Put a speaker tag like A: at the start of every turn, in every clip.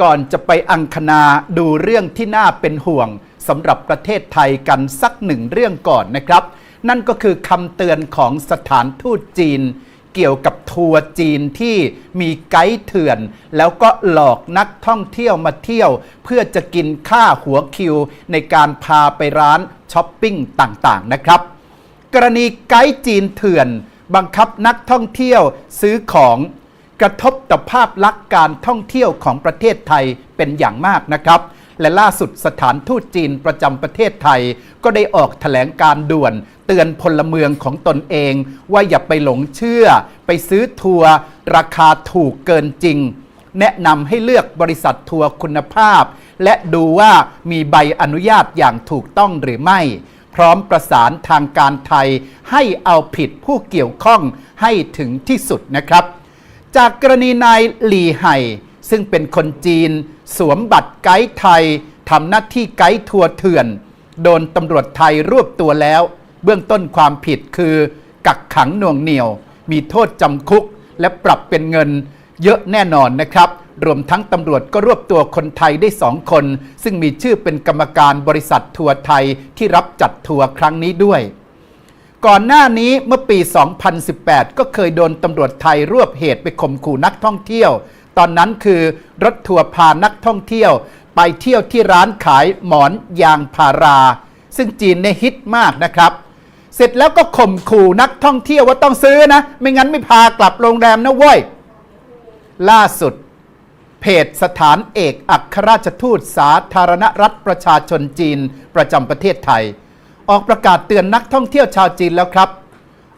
A: ก่อนจะไปอังคณาดูเรื่องที่น่าเป็นห่วงสำหรับประเทศไทยกันสักหนึ่งเรื่องก่อนนะครับ นั่นก็คือคำเตือนของสถานทูตจีน เกี่ยวกับทัวร์จีนที่มีไกด์เถื่อน แล้วก็หลอกนักท่องเที่ยวมาเที่ยว เพื่อจะกินค่าหัวคิว ในการพาไปร้านช้อปปิ้งต่างๆนะครับ กรณีไกด์จีนเถื่อน บังคับนักท่องเที่ยวซื้อของ กระทบต่อภาพลักษณ์การท่องเที่ยวของประเทศไทยเป็นอย่างมากนะครับ และล่าสุดสถานทูตจีนประจำประเทศไทย ก็ได้ออกแถลงการด่วน เตือนพลเมืองของตนเอง ว่าอย่าไปหลงเชื่อ ไปซื้อทัวร์ราคาถูกเกินจริง แนะนำให้เลือกบริษัททัวร์คุณภาพ และดูว่ามีใบอนุญาตอย่างถูกต้องหรือไม่พร้อมประสานทางการไทยให้เอาผิดผู้เกี่ยวข้องให้ถึงที่สุดนะครับ จากกรณีนายหลี่ไห่ ซึ่งเป็นคนจีน สวมบัตรไกด์ไทยทำหน้าที่ไกด์ทัวร์เถื่อน โดนตำรวจไทยรวบตัวแล้ว เบื้องต้นความผิดคือ กักขังหน่วงเหนี่ยว มีโทษจำคุก และปรับเป็นเงิน เยอะแน่นอนนะครับ รวมทั้งตำรวจก็รวบตัวคนไทยได้สองคน ซึ่งมีชื่อเป็นกรรมการบริษัททัวร์ไทยที่รับจัดทัวร์ครั้งนี้ด้วย ก่อนหน้านี้เมื่อปี 2018 ก็เคยโดนตำรวจไทยรวบเหตุไปข่มขู่นักท่องเที่ยว ตอนนั้นคือรถทัวร์พานักท่องเที่ยว ไปเที่ยวที่ร้านขายหมอนยางพารา ซึ่งจีนเนี่ยฮิตมากนะครับ เสร็จแล้วก็ข่มขู่นักท่องเที่ยวว่าต้องซื้อนะ ไม่งั้นไม่พากลับโรงแรมนะเว้ย ล่าสุด เพจสถานเอกอัครราชทูตสาธารณรัฐประชาชนจีนประจำประเทศไทย ออกประกาศเตือนนักท่องเที่ยวชาวจีนแล้วครับ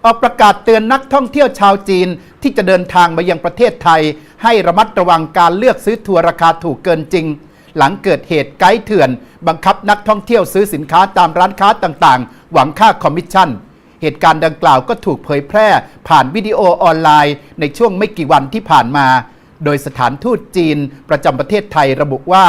A: ออกประกาศเตือนนักท่องเที่ยวชาวจีนที่จะเดินทางมายังประเทศไทย ให้ระมัดระวังการเลือกซื้อทัวร์ราคาถูกเกินจริง หลังเกิดเหตุไกด์เถื่อน บังคับนักท่องเที่ยวซื้อสินค้าตามร้านค้าต่างๆ หวังค่าคอมมิชชั่นเหตุการณ์ดังกล่าวก็ถูกเผยแพร่ผ่านวิดีโอออนไลน์ ในช่วงไม่กี่วันที่ผ่านมา โดยสถานทูตจีนประจำประเทศไทยระบุว่า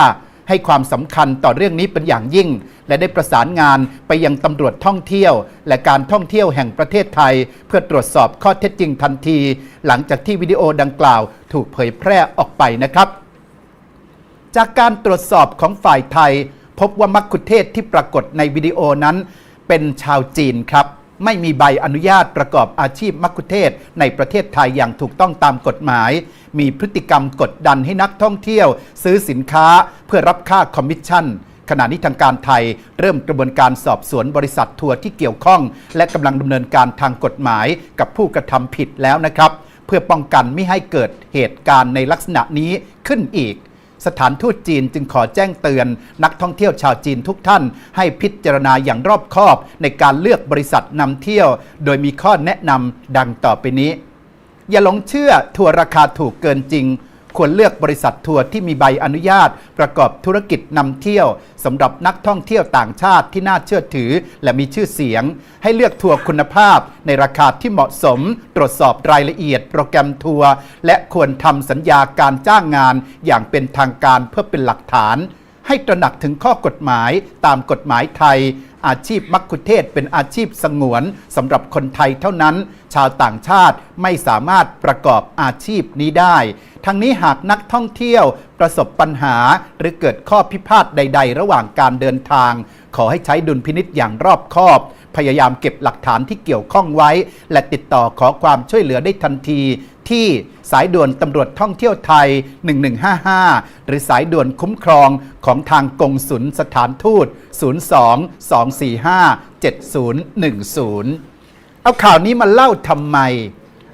A: ให้ความสำคัญต่อเรื่องนี้เป็นอย่างยิ่ง และได้ประสานงานไปยังตำรวจท่องเที่ยว และการท่องเที่ยวแห่งประเทศไทย เพื่อตรวจสอบข้อเท็จจริงทันที หลังจากที่วิดีโอดังกล่าวถูกเผยแพร่ออกไปนะครับ จากการตรวจสอบของฝ่ายไทย พบว่ามักคุเทศที่ปรากฏในวิดีโอนั้น เป็นชาวจีนครับ ไม่มีใบอนุญาตประกอบอาชีพมักคุเทศในประเทศไทยอย่างถูกต้องตามกฎหมาย มีพฤติกรรมกดดันให้นักท่องเที่ยว ซื้อสินค้าเพื่อรับค่าคอมมิชชั่นขณะนี้ทางการไทยเริ่มกระบวนการสอบสวนบริษัททัวร์ที่เกี่ยวข้อง และกำลังดำเนินการทางกฎหมายกับผู้กระทำผิดแล้วนะครับ เพื่อป้องกันไม่ให้เกิดเหตุการณ์ในลักษณะนี้ขึ้นอีก สถานทูตจีนจึงขอแจ้งเตือน นักท่องเที่ยวชาวจีนทุกท่าน ให้พิจารณาอย่างรอบคอบในการเลือกบริษัทนำเที่ยว โดยมีข้อแนะนำดังต่อไปนี้ อย่าหลงเชื่อทัวร์ราคาถูกเกินจริง ควรเลือกบริษัททัวร์ที่มีใบอนุญาต ประกอบธุรกิจนำเที่ยวสำหรับนักท่องเที่ยวต่างชาติที่น่าเชื่อถือ และมีชื่อเสียง ให้เลือกทัวร์คุณภาพ ในราคาที่เหมาะสม ตรวจสอบรายละเอียด โปรแกรมทัวร์และควรทำสัญญาการจ้างงาน อย่างเป็นทางการเพื่อเป็นหลักฐาน ให้ตระหนักถึงข้อกฎหมายตามกฎหมายไทย อาชีพมักคุเทศเป็นอาชีพสงวนสำหรับคนไทยเท่านั้น ชาวต่างชาติไม่สามารถประกอบอาชีพนี้ได้ ทั้งนี้หากนักท่องเที่ยวประสบปัญหาหรือเกิดข้อพิพาทใด ๆ ระหว่างการเดินทาง ขอให้ใช้ดุลพินิษอย่างรอบคอบ พยายามเก็บหลักฐานที่เกี่ยวข้องไว้ และติดต่อขอความช่วยเหลือได้ทันที ที่สายด่วนตำรวจท่องเที่ยวไทย 1155 หรือสายด่วนคุ้มครองของทางกงสุลสถานทูต 02 245 7010เอาข่าวนี้มาเล่าทำไม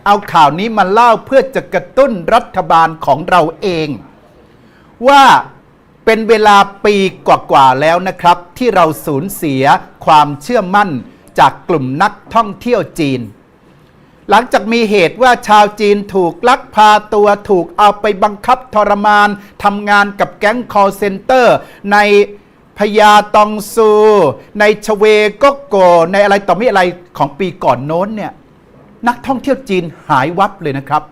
A: เอาข่าวนี้มาเล่าเพื่อจะกระตุ้นรัฐบาลของเราเอง ว่าเป็นเวลาปีกว่าๆแล้วนะครับ ที่เราสูญเสียความเชื่อมั่นจากกลุ่มนักท่องเที่ยวจีน หลังจากมีเหตุว่าชาวจีนถูกลักพาตัวถูกเอาไปบังคับทรมานทำงานกับแก๊ง call center ในพญาตองซู ในชเวก็โก ในอะไรต่อไม่อะไรของปีก่อนโน้นเนี่ยนักท่องเที่ยวจีนหายวับเลยนะครับ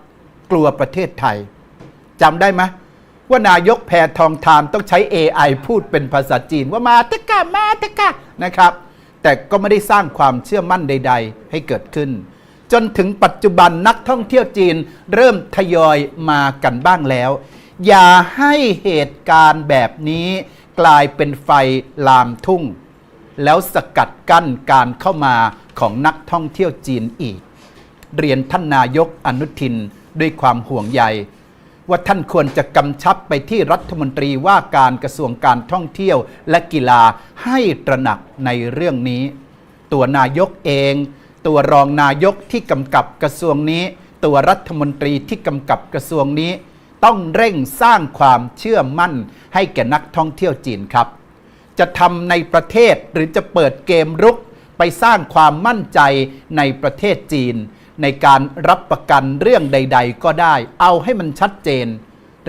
A: กลัวประเทศไทยจำได้ไหมว่านายกแพทองทานต้องใช้ AI พูดเป็นภาษาจีนว่ามาตะกะมาตะกะนะครับ แต่ก็ไม่ได้สร้างความเชื่อมั่นใด ๆ ให้เกิดขึ้น จนถึงปัจจุบันนักท่องเที่ยวจีนเริ่มทยอยมากันบ้างแล้ว อย่าให้เหตุการณ์แบบนี้กลายเป็นไฟลามทุ่ง แล้วสกัดกั้นการเข้ามาของนักท่องเที่ยวจีนอีก เรียนท่านนายกอนุทินด้วยความห่วงใย ว่าท่านควรจะกำชับไปที่รัฐมนตรีว่าการกระทรวงการท่องเที่ยวและกีฬาให้ตระหนักในเรื่องนี้ ตัวนายกเอง ตัวรองนายกที่กำกับกระทรวงนี้ ตัวรัฐมนตรีที่กำกับกระทรวงนี้ ต้องเร่งสร้างความเชื่อมั่นให้แก่นักท่องเที่ยวจีนครับ จะทำในประเทศหรือจะเปิดเกมรุกไปสร้างความมั่นใจในประเทศจีน ในการรับประกันเรื่องใด ๆ ก็ได้ เอาให้มันชัดเจน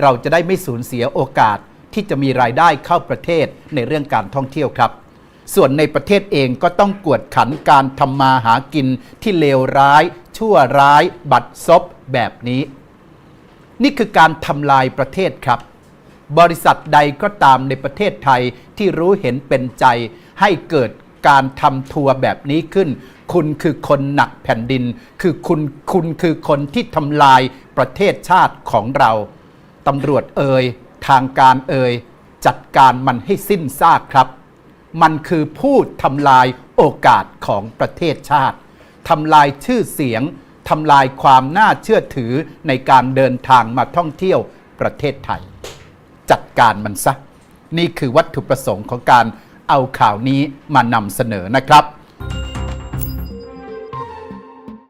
A: เราจะได้ไม่สูญเสียโอกาสที่จะมีรายได้เข้าประเทศในเรื่องการท่องเที่ยวครับ ส่วนในประเทศเองก็ต้องกวดขันการทำมาหากินที่เลวร้าย ชั่วร้าย บัดซบแบบนี้ นี่คือการทำลายประเทศครับ บริษัทใดก็ตามในประเทศไทยที่รู้เห็นเป็นใจ ให้เกิดการทำทัวร์แบบนี้ขึ้น คุณคือคนหนักแผ่นดิน คือคุณคุณคือคนที่ทำลายประเทศชาติของเราตำรวจเอ่ยทางการเอ่ยจัดการมันให้สิ้นซากครับ มันคือผู้ทำลายโอกาสของประเทศชาติทำลายชื่อเสียงทำลายความน่าเชื่อถือในการเดินทางมาท่องเที่ยวประเทศไทย จัดการมันซะ นี่คือวัตถุประสงค์ของการเอาข่าวนี้มานำเสนอนะครับ